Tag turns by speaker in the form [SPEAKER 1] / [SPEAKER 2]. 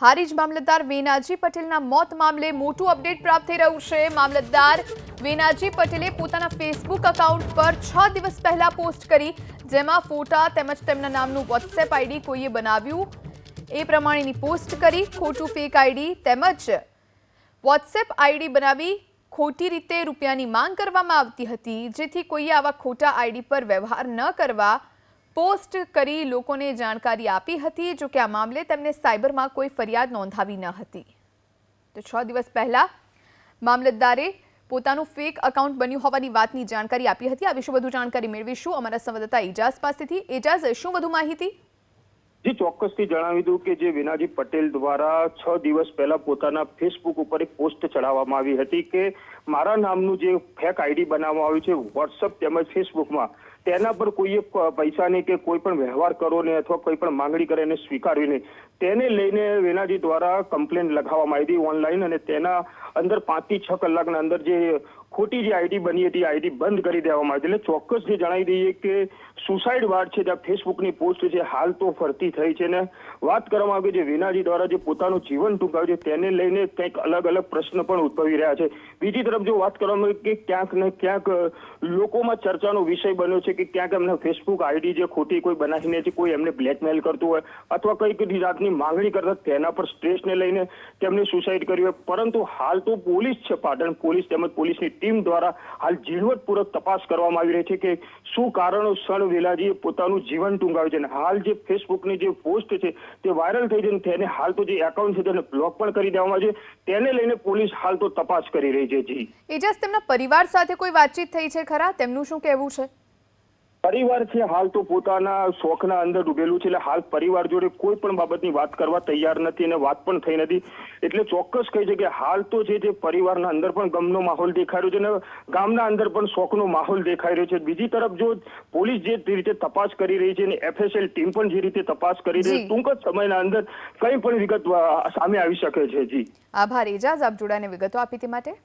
[SPEAKER 1] હારીજ મામલતદાર વેનાજી પટેલના મોત મામલે મોટું અપડેટ પ્રાપ્ત થઈ રહ્યું છે. મામલતદાર વેનાજી પટેલે પોતાના ફેસબુક એકાઉન્ટ પર છ દિવસ પહેલા પોસ્ટ કરી, જેમાં ફોટા તેમજ તેમના નામનું વોટ્સએપ આઈડી કોઈએ બનાવ્યું. એ પ્રમાણેની પોસ્ટ કરી, ખોટું ફેક આઈડી તેમજ વોટ્સએપ આઈડી બનાવી, ખોટી રીતે રૂપિયાની માંગ કરવામાં આવતી હતી, જેથી કોઈએ આવા ખોટા આઈડી પર વ્યવહાર ન કરવા પોસ્ટ કરી લોકોને જાણકારી આપી હતી, જો કે આ મામલે તેમને સાયબરમાં કોઈ ફરિયાદ નોંધાવી ન હતી. તો છ દિવસ પહેલા મામલતદારે પોતાનું ફેક અકાઉન્ટ બન્યું હોવાની વાતની જાણકારી આપી હતી. આ વિશે વધુ જાણકારી મેળવીશું. અમારા સંવાદદાતા એજાઝ પાસેથી. એજાઝ, શું વધુ માહિતી?
[SPEAKER 2] જી, ચોક્કસથી જણાવી દઉં કે જે વિનાજી પટેલ દ્વારા છ દિવસ પહેલા પોતાના ફેસબુક ઉપર એક પોસ્ટ ચડાવવામાં આવી હતી કે મારા નામનું જે ફેક આઈડી બનાવવામાં આવ્યું છે વોટ્સઅપ તેમજ ફેસબુકમાં તેના પર કોઈએ પૈસાની કે કોઈ પણ વ્યવહાર કરો ને અથવા કોઈ પણ માંગણી કરે એને સ્વીકારવી નહીં તેને લઈને વેનાજી દ્વારા કમ્પ્લેન લખાવવામાં આવી હતી ઓનલાઈન અને તેના અંદર પાંચથી છ કલાકના અંદર જે ખોટી જે આઈડી બની હતી આઈડી બંધ કરી દેવામાં આવી. એટલે ચોક્કસ જે જણાવી દઈએ કે સુસાઇડ વાર્ડ છે, જ્યાં ફેસબુકની પોસ્ટ છે, હાલ તો ફરતી થઈ છે ને વાત કરવામાં આવી છે વિનાજી દ્વારા જે પોતાનું જીવન ટૂંકાવ્યું છે, તેને લઈને કંઈક અલગ અલગ પ્રશ્ન પણ ઉદ્ભવી રહ્યા છે. બીજી તરફ જો વાત કરવામાં આવે કે ક્યાંક ને ક્યાંક લોકોમાં ચર્ચાનો વિષય બન્યો છે કે ક્યાંક એમને ફેસબુક આઈડી જે ખોટી કોઈ બનાવીને છે કોઈ એમને બ્લેકમેલ કરતું હોય અથવા કંઈક જાતની માંગણી કરતા તેના પર સ્ટ્રેસને લઈને તેમને સુસાઇડ કર્યું હોય. પરંતુ હાલ તો પોલીસ છે, પાટણ પોલીસ તેમજ પોલીસની ટીમ દ્વારા હાલ ઝીણવટપૂર્વક તપાસ કરવામાં આવી રહી છે કે શું કારણોસર વેલાજીએ પોતાનું જીવન ટૂંકાવ્યું છે અને હાલ જે ફેસબુકની જે પોસ્ટ છે, તે વાયરલ થઈ છે તેને હાલ તો જે એકાઉન્ટ છે, તેને બ્લોક પણ કરી દેવામાં છે. તેને લઈને પોલીસ હાલ તો તપાસ કરી રહી છે, જી.
[SPEAKER 1] એજાઝ તેમના પરિવાર સાથે કોઈ વાતચીત થઈ છે ખરા? તેમનું શું કહેવું છે?
[SPEAKER 2] પરિવાર છે હાલ તો પોતાના શોખના અંદર ડૂબેલું છે એટલે હાલ પરિવાર જોડે કોઈ પણ બાબતની વાત કરવા તૈયાર નથી અને વાત પણ થઈ નથી. એટલે ચોક્કસ કહી છે કે હાલ તો છે જે પરિવારના અંદર પણ ગમનો માહોલ દેખાઈ રહ્યો છે અને ગામના અંદર પણ શોખનો માહોલ દેખાઈ રહ્યો છે. બીજી તરફ જો પોલીસ જે રીતે તપાસ કરી રહી છે અને એફએસએલ ટીમ પણ જે રીતે તપાસ કરી રહી છે ટૂંક જ સમયના અંદર કંઈ પણ વિગત સામે આવી શકે છે. જી.
[SPEAKER 1] આભાર. એજાઝ આપ જોડાને વિગતો આપી તે માટે.